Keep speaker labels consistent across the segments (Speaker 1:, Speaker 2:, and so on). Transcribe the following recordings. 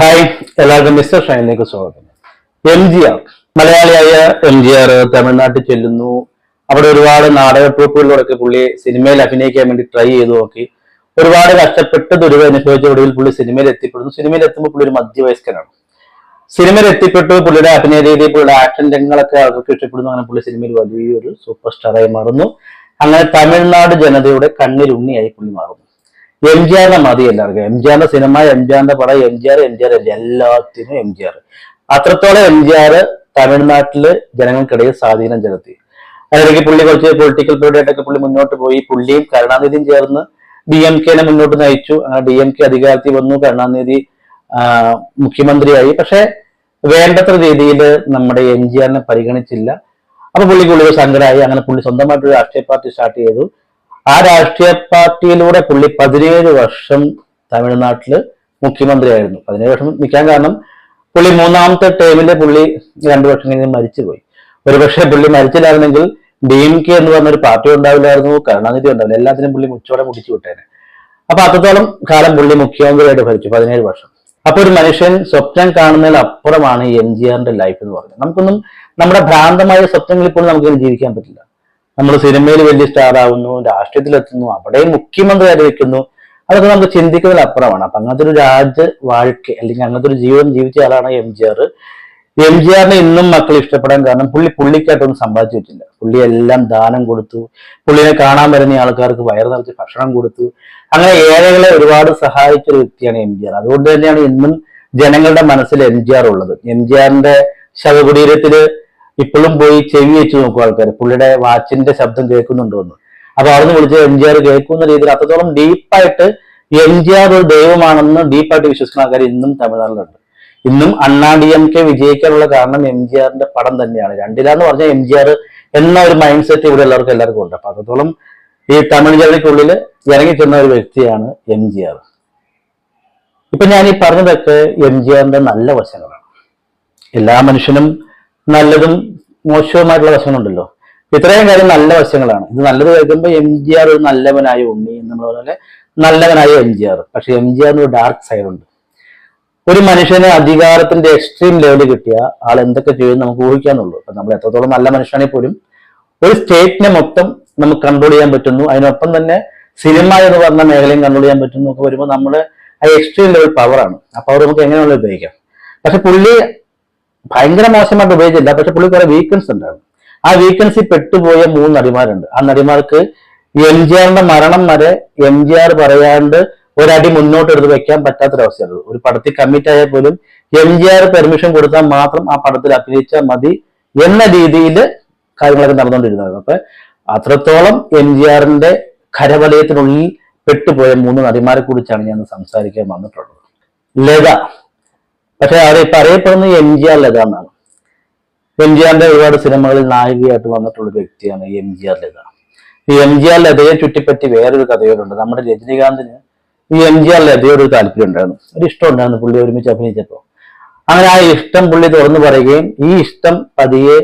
Speaker 1: Hi എല്ലാവർക്കും mister ഷൈനിലേക്ക് സ്വാഗതം. എം ജി ആർ മലയാളിയായ എം ജി ആർ തമിഴ്നാട്ടിൽ ചെല്ലുന്നു. അവിടെ ഒരുപാട് നാടക ട്രൂപ്പുകളിലൂടെയൊക്കെ പുള്ളി സിനിമയിൽ അഭിനയിക്കാൻ വേണ്ടി ട്രൈ ചെയ്തു നോക്കി. ഒരുപാട് കഷ്ടപ്പെട്ട് ദുരിതം അനുഭവിച്ച ഒടുവിൽ പുള്ളി സിനിമയിൽ എത്തിപ്പെടുന്നു. സിനിമയിൽ എത്തുമ്പോൾ പുള്ളി ഒരു മധ്യവയസ്കനാണ്. സിനിമയിൽ എത്തിപ്പെട്ടു പുള്ളിയുടെ അഭിനയ രീതി പുള്ളിയുടെ ആക്ഷൻ രംഗങ്ങളൊക്കെ ആൾക്കാർക്ക് ഇഷ്ടപ്പെടുന്നു. അങ്ങനെ പുള്ളി സിനിമയിൽ വലിയൊരു സൂപ്പർ സ്റ്റാറായി മാറുന്നു. അങ്ങനെ തമിഴ്നാട് ജനതയുടെ കണ്ണിലുണ്ണിയായി പുള്ളി മാറുന്നു. എം ജി ആറിനെ മതി എല്ലാവർക്കും. എം ജി ആറിന്റെ സിനിമ എം ജി ആറിന്റെ പടം M G R M G R എല്ലാത്തിനും എം ജി ആർ അത്രത്തോളം എം ജി ആർ തമിഴ്നാട്ടിൽ ജനങ്ങൾക്കിടയിൽ സ്വാധീനം ചെലുത്തി. അതിലേക്ക് പുള്ളി കുറച്ച് പൊളിറ്റിക്കൽ പീരീഡായിട്ടൊക്കെ പുള്ളി മുന്നോട്ട് പോയി. പുള്ളിയും കരുണാനിധിയും ചേർന്ന് ഡി എം കെനെ മുന്നോട്ട് നയിച്ചു. അങ്ങനെ ഡി എം കെ അധികാരത്തിൽ വന്നു. കരുണാനിധി മുഖ്യമന്ത്രിയായി. പക്ഷെ വേണ്ടത്ര രീതിയിൽ നമ്മുടെ എം ജി ആറിനെ പരിഗണിച്ചില്ല. അപ്പൊ പുള്ളിക്ക് ഉള്ളിൽ സങ്കടമായി അങ്ങനെ പുള്ളി സ്വന്തമായിട്ട് ഒരു രാഷ്ട്രീയ പാർട്ടി സ്റ്റാർട്ട് ചെയ്തു. ആ രാഷ്ട്രീയ പാർട്ടിയിലൂടെ പുള്ളി പതിനേഴ് വർഷം തമിഴ്നാട്ടിൽ മുഖ്യമന്ത്രിയായിരുന്നു. പതിനേഴ് വർഷം നിൽക്കാൻ കാരണം പുള്ളി മൂന്നാമത്തെ ടേമിലെ പുള്ളി രണ്ടു വർഷം കഴിഞ്ഞ് മരിച്ചുപോയി. ഒരുപക്ഷെ പുള്ളി മരിച്ചില്ലായിരുന്നെങ്കിൽ ഡി എം കെ എന്ന് പറഞ്ഞൊരു പാർട്ടി ഉണ്ടാവില്ലായിരുന്നു കരുണാനിധി ഉണ്ടാവില്ല എല്ലാത്തിനും പുള്ളി മുച്ചോടെ മുടിച്ചു വിട്ടേനെ. അപ്പൊ അത്രത്തോളം കാലം പുള്ളി മുഖ്യമന്ത്രിയായിട്ട് ഭരിച്ചു പതിനേഴ് വർഷം. അപ്പൊ ഒരു മനുഷ്യൻ സ്വപ്നം കാണുന്നതിൽ അപ്പുറമാണ് എം ജി ആറിന്റെ ലൈഫ് എന്ന് പറയുന്നത്. നമുക്കൊന്നും നമ്മുടെ ഭ്രാന്തമായ സ്വപ്നങ്ങളിൽ പോലും നമുക്ക് ജീവിക്കാൻ പറ്റില്ല. നമ്മൾ സിനിമയിൽ വലിയ സ്റ്റാർ ആവുന്നു രാഷ്ട്രീയത്തിലെത്തുന്നു അവിടെയും മുഖ്യമന്ത്രിയായിട്ട് വെക്കുന്നു അതൊക്കെ നമുക്ക് ചിന്തിക്കുന്നതിൽ അപ്പുറമാണ്. അപ്പൊ അങ്ങനത്തെ ഒരു രാജ വാഴ്ക്ക അല്ലെങ്കിൽ അങ്ങനത്തെ ഒരു ജീവിതം ജീവിച്ച ആളാണ് M G R. M G ആറിനെ ഇന്നും മക്കൾ ഇഷ്ടപ്പെടാൻ കാരണം പുള്ളി പുള്ളിക്കായിട്ടൊന്നും സമ്പാദിച്ചു വെച്ചില്ല പുള്ളി എല്ലാം ദാനം കൊടുത്തു. പുള്ളിനെ കാണാൻ വരുന്ന ആൾക്കാർക്ക് വയറ് നിറച്ച് ഭക്ഷണം കൊടുത്തു. അങ്ങനെ ഏഴകളെ ഒരുപാട് സഹായിച്ച ഒരു വ്യക്തിയാണ് എം ജി ആർ. അതുകൊണ്ട് തന്നെയാണ് ഇന്നും ജനങ്ങളുടെ മനസ്സിൽ എം ജി ആർ ഉള്ളത്. എം ജി ആറിന്റെ ശവകുടീരത്തിൽ ഇപ്പോഴും പോയി ചെവി വെച്ച് നോക്കും ആൾക്കാർ പുള്ളിയുടെ വാച്ചിന്റെ ശബ്ദം കേൾക്കുന്നുണ്ടോ എന്ന്. അപ്പൊ അവിടുന്ന് വിളിച്ച് എം ജി ആർ കേൾക്കുന്ന രീതിയിൽ അത്രത്തോളം ഡീപ്പായിട്ട് എം ജി ആർ ഒരു ദൈവമാണെന്ന് ഡീപ്പായിട്ട് വിശ്വസിക്കുന്ന ആൾക്കാർ ഇന്നും തമിഴ്നാട്ടിലുണ്ട്. ഇന്നും അണ്ണാ ഡി എം കെ വിജയിക്കാനുള്ള കാരണം എം ജി ആറിന്റെ പടം തന്നെയാണ്. രണ്ടിലാന്ന് പറഞ്ഞാൽ എം ജി ആർ എന്ന ഒരു മൈൻഡ് സെറ്റ് ഇവിടെ എല്ലാവർക്കും എല്ലാവർക്കും ഉണ്ട്. അപ്പൊ അത്രത്തോളം ഈ തമിഴ് ഇറങ്ങി ചെന്ന ഒരു വ്യക്തിയാണ് എം ജി ആർ. ഇപ്പൊ ഞാൻ ഈ പറഞ്ഞതൊക്കെ എം ജി ആറിന്റെ നല്ല വശങ്ങളാണ്. എല്ലാ മനുഷ്യനും നല്ലതും മോശവുമായിട്ടുള്ള വശങ്ങളുണ്ടല്ലോ. ഇത്രയും കാര്യം നല്ല വശങ്ങളാണ്. ഇത് നല്ലത് കേൾക്കുമ്പോൾ എം ജി ആർ ഒരു നല്ലവനായ ഉണ്ണി എന്നുള്ള പോലെ നല്ലവനായ എം ജി ആർ പക്ഷെ എം ജി ആറിന് ഒരു ഡാർക്ക് സൈഡ് ഉണ്ട്. ഒരു മനുഷ്യന് അധികാരത്തിന്റെ എക്സ്ട്രീം ലെവലിൽ കിട്ടിയ ആൾ എന്തൊക്കെ ചെയ്യുമെന്ന് നമുക്ക് ഊഹിക്കാന്നുള്ളൂ. അപ്പൊ നമ്മൾ എത്രത്തോളം നല്ല മനുഷ്യനാണെങ്കിൽ പോലും ഒരു സ്റ്റേറ്റിനെ മൊത്തം നമുക്ക് കൺട്രോൾ ചെയ്യാൻ പറ്റുന്നു. അതിനൊപ്പം തന്നെ സിനിമ എന്ന് പറഞ്ഞ മേഖലയും കൺട്രോൾ ചെയ്യാൻ പറ്റുന്നു. ഒക്കെ വരുമ്പോൾ നമ്മുടെ ആ എക്സ്ട്രീം ലെവൽ പവറാണ് ആ പവർ നമുക്ക് എങ്ങനെയുള്ള ഉപയോഗിക്കാം? പക്ഷെ പുള്ളി ഭയങ്കര മോശമായിട്ട് ഉപയോഗിച്ചില്ല പക്ഷെ പുള്ളി കുറെ വീക്കൻസ് ഉണ്ടായിരുന്നു. ആ വീക്കൻസി പെട്ടുപോയ മൂന്ന് നടിമാരുണ്ട്. ആ നടിമാർക്ക് എം ജി ആറിന്റെ മരണം വരെ എം ജി ആർ പറയാണ്ട് ഒരടി മുന്നോട്ട് എടുത്ത് വെക്കാൻ പറ്റാത്തൊരവസ്ഥയാണ് ഒരു പടത്തിൽ കമ്മിറ്റ് ആയാൽ പോലും എം ജി ആർ പെർമിഷൻ കൊടുത്താൽ മാത്രം ആ പടത്തിൽ അഭിനയിച്ചാൽ മതി എന്ന രീതിയിൽ കാര്യങ്ങളൊക്കെ നടന്നുകൊണ്ടിരുന്നത് അപ്പൊ അത്രത്തോളം എം ജി ആറിന്റെ കരവലയത്തിനുള്ളിൽ പെട്ടുപോയ മൂന്ന് നടിമാരെ കുറിച്ചാണ് ഞാൻ സംസാരിക്കാൻ വന്നിട്ടുള്ളത്. ലത. പക്ഷെ അത് ഇപ്പൊ അറിയപ്പെടുന്നത് എം ജി ആർ ലത എന്നാണ്. എം ജി ആറിന്റെ ഒരുപാട് സിനിമകളിൽ നായികയായിട്ട് വന്നിട്ടുള്ള ഒരു വ്യക്തിയാണ് എം ജി ആർ ലത. ഈ എം ജി ആർ ലതയെ ചുറ്റിപ്പറ്റി വേറൊരു കഥയോടുണ്ട് നമ്മുടെ രജനീകാന്തിന് ഈ എം ജി ആർ ലതയോട് ഒരു താല്പര്യം ഉണ്ടായിരുന്നു. ഒരു ഇഷ്ടം ഉണ്ടായിരുന്നു പുള്ളി ഒരുമിച്ച് അഭിനയിച്ചപ്പോൾ അങ്ങനെ ആ ഇഷ്ടം പുള്ളി തുറന്നു പറയുകയും ഈ ഇഷ്ടം പതിയെ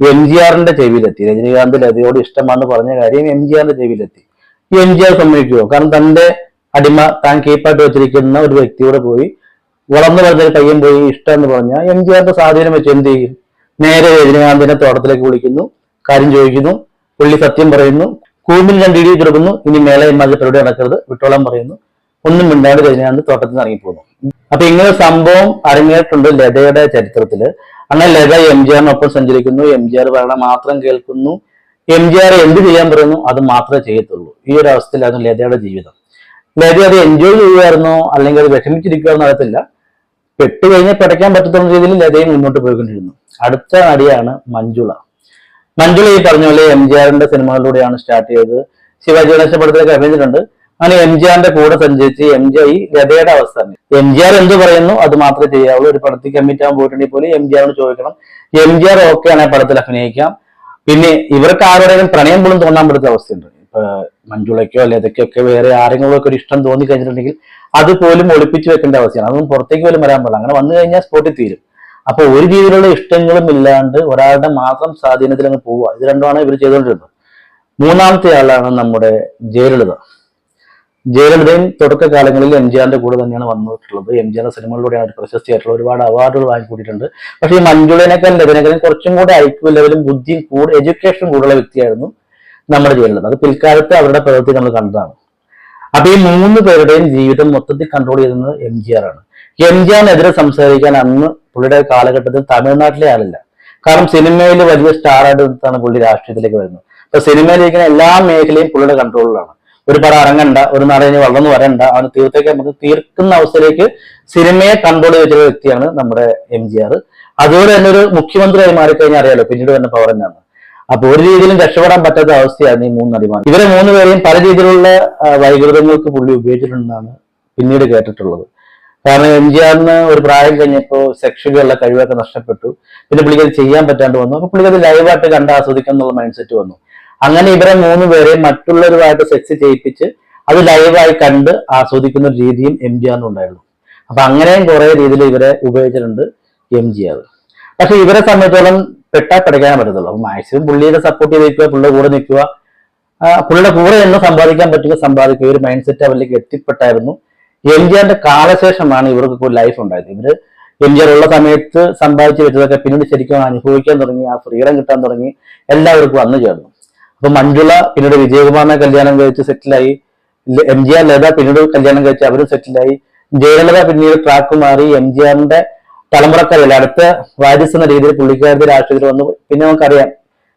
Speaker 1: എം ജി ആറിന്റെ ചെവിയിലെത്തി. രജനീകാന്ത് ലതയോട് ഇഷ്ടമാണെന്ന് പറഞ്ഞ കാര്യം എം ജി ആറിന്റെ ചെവിയിലെത്തി. എം ജി ആർ സമ്മതിക്കുമോ കാരണം തന്റെ അടിമ താൻ കീപ്പായിട്ട് വെച്ചിരിക്കുന്ന ഒരു വ്യക്തിയോട് പോയി വളർന്നു വരുന്നൊരു കയ്യും പോയി ഇഷ്ടം എന്ന് പറഞ്ഞാൽ എം ജി ആറിന്റെ സ്വാധീനം വെച്ച് എന്ത് ചെയ്യും? നേരെ രജനീകാന്തിനെ തോട്ടത്തിലേക്ക് വിളിക്കുന്നു കാര്യം ചോദിക്കുന്നു പുള്ളി സത്യം പറയുന്നു കൂമിൽ രണ്ട് ഇടി ഇനി മേലെ ഇമാതിരി നടക്കരുത് വിട്ടോളം പറയുന്നു. ഒന്നും മിണ്ടാണ്ട് രജനീകാന്ത് തോട്ടത്തിൽ നിന്ന് ഇറങ്ങിപ്പോകുന്നു അപ്പൊ ഇങ്ങനെ സംഭവം അരങ്ങേറ്റുണ്ട് ലതയുടെ ചരിത്രത്തിൽ അങ്ങനെ ലത എം ജി ആറിനൊപ്പം സഞ്ചരിക്കുന്നു എം ജി ആർ പറയണ മാത്രം കേൾക്കുന്നു. എം ജി ആർ എന്ത് ചെയ്യാൻ പറയുന്നു? അത് മാത്രമേ ചെയ്യത്തുള്ളൂ. ഈ ഒരു അവസ്ഥയിലായിരുന്നു ലതയുടെ ജീവിതം. ലത അത് എൻജോയ് ചെയ്യുമായിരുന്നോ അല്ലെങ്കിൽ അത് വിഷമിച്ചിരിക്കുവാന്ന് അറിയത്തില്ല. പെട്ട് കഴിഞ്ഞാൽ പിടയ്ക്കാൻ പറ്റത്തുന്ന രീതിയിൽ ലതയും മുന്നോട്ട് പോയിക്കൊണ്ടിരുന്നു. അടുത്ത നടിയാണ് മഞ്ജുള. മഞ്ജുള ഈ പറഞ്ഞ പോലെ എം ജി ആറിന്റെ സിനിമകളിലൂടെയാണ് സ്റ്റാർട്ട് ചെയ്തത്. ശിവാജി ഗണേശ പടത്തിലേക്ക് അഭിനയിച്ചിട്ടുണ്ട്. അങ്ങനെ എം ജി ആറിന്റെ കൂടെ സഞ്ചരിച്ച് എം ജി ഈ ലതയുടെ അവസ്ഥ എം ജി ആർ എന്ത് പറയുന്നു അത് മാത്രമേ ചെയ്യാവുള്ളൂ. ഒരു പടത്തിൽ കമ്മിറ്റ് ആകാൻ പോയിട്ടുണ്ടെങ്കിൽ പോലും എം ജി ആറിനോട് ചോദിക്കണം. എം ജി ആർ ഓക്കെ ആണെങ്കിൽ പടത്തിൽ അഭിനയിക്കാം. പിന്നെ ഇവർക്ക് ആരുടെയും പ്രണയം പോലും തോന്നാൻ പറ്റുന്ന അവസ്ഥയുണ്ട്. മഞ്ജുളയ്ക്കോ അല്ലെ ഇതൊക്കെയൊക്കെ വേറെ ആരെങ്കിലും ഒക്കെ ഒരു ഇഷ്ടം തോന്നി കഴിഞ്ഞിട്ടുണ്ടെങ്കിൽ അത് പോലും ഒളിപ്പിച്ചു വെക്കേണ്ട അവസ്ഥയാണ്. അതൊന്നും പുറത്തേക്ക് പോലും വരാൻ പാടില്ല. അങ്ങനെ വന്നു കഴിഞ്ഞാൽ സ്പോട്ടിൽ തീരും. അപ്പൊ ഒരു രീതിയിലുള്ള ഇഷ്ടങ്ങളും ഇല്ലാണ്ട് ഒരാളുടെ മാത്രം സ്വാധീനത്തിൽ അങ്ങ് പോവുക. ഇത് രണ്ടുമാണ് ഇവർ ചെയ്തുകൊണ്ടിരുന്നത്. മൂന്നാമത്തെ ആളാണ് നമ്മുടെ ജയലളിത. ജയലളിതയും തുടക്കകാലങ്ങളിൽ എം ജി ആറിന്റെ കൂടെ തന്നെയാണ് വന്നിട്ടുള്ളത്. എം ജി ആറിന്റെ സിനിമകളിലൂടെയാണ് പ്രശസ്തിയായിട്ടുള്ള ഒരുപാട് അവാർഡുകൾ വാങ്ങിക്കൂട്ടിയിട്ടുണ്ട് പക്ഷേ ഈ മഞ്ജുളേനേക്കാൾ ലതിനേക്കാളും കുറച്ചും കൂടെ ഐക്യവും ലെവലും ബുദ്ധിയും കൂടുതൽ എഡ്യൂക്കേഷൻ കൂടുതലുള്ള വ്യക്തിയായിരുന്നു നമ്മുടെ ചെയ്യേണ്ടത് അത് പിൽക്കാലത്ത് അവരുടെ പ്രവൃത്തി നമ്മൾ കണ്ടതാണ്. അപ്പൊ ഈ മൂന്ന് പേരുടെയും ജീവിതം മൊത്തത്തിൽ കൺട്രോൾ ചെയ്യുന്നത് എം ജി ആർ ആണ്. എം ജി ആറിനെതിരെ സംസാരിക്കാൻ അന്ന് പുള്ളിയുടെ കാലഘട്ടത്തിൽ തമിഴ്നാട്ടിലെ ആളില്ല. കാരണം സിനിമയിൽ വലിയ സ്റ്റാർ ആയിട്ട് നിന്നിട്ടാണ് പുള്ളി രാഷ്ട്രീയത്തിലേക്ക് വരുന്നത്. അപ്പൊ സിനിമയിലിരിക്കുന്ന എല്ലാ മേഖലയും പുള്ളിയുടെ കൺട്രോളിലാണ് ഒരു പടം ഇറങ്ങണ്ട ഒരു നടന് വളർന്നു വരണ്ട അവന് തീർത്തേക്ക് നമുക്ക് തീർക്കുന്ന അവസ്ഥയിലേക്ക് സിനിമയെ കൺട്രോൾ ചെയ്തിട്ടുള്ള വ്യക്തിയാണ് നമ്മുടെ എം ജി ആർ അതുപോലെ തന്നെ ഒരു മുഖ്യമന്ത്രിയായി മാറിക്കഴിഞ്ഞാൽ അറിയാലോ പിന്നീട് വരുന്ന പവർ തന്നെയാണ് അപ്പൊ ഒരു രീതിയിലും രക്ഷപ്പെടാൻ പറ്റാത്ത അവസ്ഥയാണ് ഈ മൂന്ന് നടിമാർ. ഇവരെ മൂന്ന് പേരെയും പല രീതിയിലുള്ള വൈകൃതങ്ങൾക്ക് പുള്ളി ഉപയോഗിച്ചിട്ടുണ്ടെന്നാണ് പിന്നീട് കേട്ടിട്ടുള്ളത്. കാരണം എം ജി ആറിന് ഒരു പ്രായം കഴിഞ്ഞപ്പോൾ സെക്ഷലിയുള്ള കഴിവൊക്കെ നഷ്ടപ്പെട്ടു. പിന്നെ പുള്ളിക്ക് അത് ചെയ്യാൻ പറ്റാണ്ട് വന്നു. അപ്പൊ പുള്ളിക്ക് അത് ലൈവായിട്ട് കണ്ട് ആസ്വദിക്കാം എന്നുള്ള മൈൻഡ് സെറ്റ് വന്നു. അങ്ങനെ ഇവരെ മൂന്ന് പേരെയും മറ്റുള്ളവരുമായിട്ട് സെക്സ് ചെയ്യിപ്പിച്ച് അത് ലൈവായി കണ്ട് ആസ്വദിക്കുന്ന ഒരു രീതിയും എം ജി ആറിന് ഉണ്ടായിരുന്നു അപ്പൊ അങ്ങനെയും കുറെ രീതിയിൽ ഇവരെ ഉപയോഗിച്ചിട്ടുണ്ട് എം ജി ആർ പക്ഷെ ഇവരെ സംബന്ധിച്ചോളം പെട്ടാ പഠിക്കാനേ പറ്റത്തുള്ളൂ. അപ്പൊ മാക്സിമം പുള്ളിയുടെ സപ്പോർട്ട് ചെയ്ത് നിൽക്കുക പുള്ളിയുടെ കൂടെ നിൽക്കുക. പുള്ളിയുടെ കൂടെ എന്ന് സമ്പാദിക്കാൻ പറ്റുക സമ്പാദിക്കുക. ഒരു മൈൻഡ് സെറ്റ് അവരിലേക്ക് എത്തിപ്പെട്ടായിരുന്നു. എം ജി ആറിന്റെ കാലശേഷമാണ് ഇവർക്ക് ഒരു ലൈഫ് ഉണ്ടായത്. ഇവർ എം ജി ആർ ഉള്ള സമയത്ത് സമ്പാദിച്ചു വെച്ചതൊക്കെ പിന്നീട് ശരിക്കും അനുഭവിക്കാൻ തുടങ്ങി ആ ഫ്രീഡം കിട്ടാൻ തുടങ്ങി എല്ലാവർക്കും വന്നു ചേർന്നു. അപ്പൊ മഞ്ജുള പിന്നീട് വിജയകുമാറിനെ കല്യാണം കഴിച്ച് സെറ്റിലായി എം ജി ആർ ലത പിന്നീട് കല്യാണം കഴിച്ച് അവരും സെറ്റിലായി ജയലളിത പിന്നീട് ട്രാക്ക് മാറി. എം ജി ആറിന്റെ തലമുറക്കറിയില്ല അടുത്ത വാരിസ് എന്ന രീതിയിൽ പുള്ളിക്കാരുടെ രാഷ്ട്രീയത്തിൽ വന്നു. പിന്നെ നമുക്കറിയാം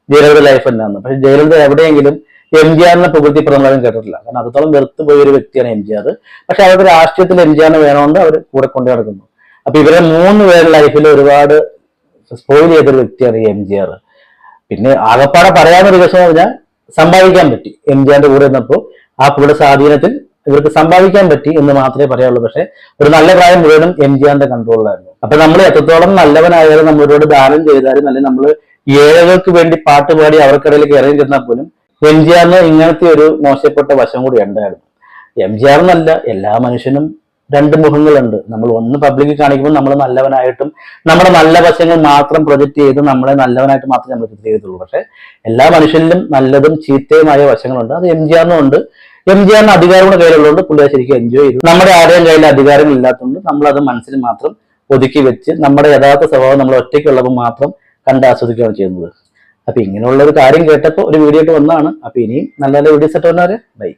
Speaker 1: ജയലളിത ലൈഫ് എന്നാണ്. പക്ഷെ ജയലളിത എവിടെയെങ്കിലും എം ജി ആറിനെ പ്രകൃതി പറഞ്ഞാലും കേട്ടിട്ടില്ല. കാരണം അത്രത്തോളം വെറുത്ത് പോയ ഒരു വ്യക്തിയാണ് എം ജി ആർ പക്ഷെ അവരുടെ രാഷ്ട്രീയത്തിൽ എം ജി ആറിന് വേണമെന്ന് അവർ കൂടെ കൊണ്ടു നടക്കുന്നു. അപ്പൊ ഇവരെ മൂന്ന് പേരുടെ ലൈഫിൽ ഒരുപാട് സ്പോയിൽ ചെയ്തൊരു വ്യക്തിയാണ് ഈ എം ജി ആർ പിന്നെ ആകപ്പാടെ പറയാവുന്ന ഒരു വിഷയം പറഞ്ഞാൽ സമ്പാദിക്കാൻ പറ്റി. എം ജി ആറിന്റെ കൂടെ നിന്നപ്പോൾ ആ പുള്ളിയുടെ സ്വാധീനത്തിൽ ഇവർക്ക് സമ്പാദിക്കാൻ പറ്റി എന്ന് മാത്രമേ പറയാവുള്ളൂ. പക്ഷെ ഒരു നല്ല പ്രായം മുഴുവനും എം ജി ആറിന്റെ കൺട്രോളിലായിരുന്നു അപ്പൊ നമ്മൾ എത്രത്തോളം നല്ലവനായാലും നമ്മളോട് ദാനം ചെയ്താലും അല്ലെങ്കിൽ നമ്മൾ ഏഴകൾക്ക് വേണ്ടി പാട്ട് പാടി അവർക്കിടയിൽ കയറി ചെന്നാൽ പോലും എം ജി ആറിന് ഇങ്ങനത്തെ ഒരു മോശപ്പെട്ട വശം കൂടി ഉണ്ടായിരുന്നു എം ജി ആർ എന്നല്ല എല്ലാ മനുഷ്യനും രണ്ട് മുഖങ്ങളുണ്ട്. നമ്മൾ ഒന്ന് പബ്ലിക്കിൽ കാണിക്കുമ്പോൾ നമ്മൾ നല്ലവനായിട്ടും നമ്മുടെ നല്ല വശങ്ങൾ മാത്രം പ്രൊജക്ട് ചെയ്ത് നമ്മളെ നല്ലവനായിട്ട് മാത്രമേ നമ്മൾ ചിത്രീകരിക്കുള്ളൂ പക്ഷെ എല്ലാ മനുഷ്യനിലും നല്ലതും ചീത്തയുമായ വശങ്ങളുണ്ട്. അത് എം ജി ആറിനും ഉണ്ട്. എം ജി ആറിന് അധികാരം കൂടെ കയ്യിലുള്ളതുകൊണ്ട് പുള്ളിയെ ശരിക്കും എൻജോയ് ചെയ്തു. നമ്മുടെ ആരുടെയും കയ്യിൽ അധികാരം ഇല്ലാത്തതുകൊണ്ട് നമ്മൾ അത് മനസ്സിൽ മാത്രം ഒതുക്കി വെച്ച് നമ്മുടെ യഥാർത്ഥ സ്വഭാവം നമ്മൾ ഒറ്റയ്ക്കുള്ളപ്പോൾ മാത്രം കണ്ട് ആസ്വദിക്കുകയാണ് ചെയ്യുന്നത്. അപ്പൊ ഇങ്ങനെയുള്ള ഒരു കാര്യം കേട്ടപ്പോൾ ഒരു വീഡിയോ ആയിട്ട് വന്നതാണ്. അപ്പൊ ഇനിയും നല്ല നല്ല വീഡിയോസ് ഇട്ട് വന്നാൽ ബൈ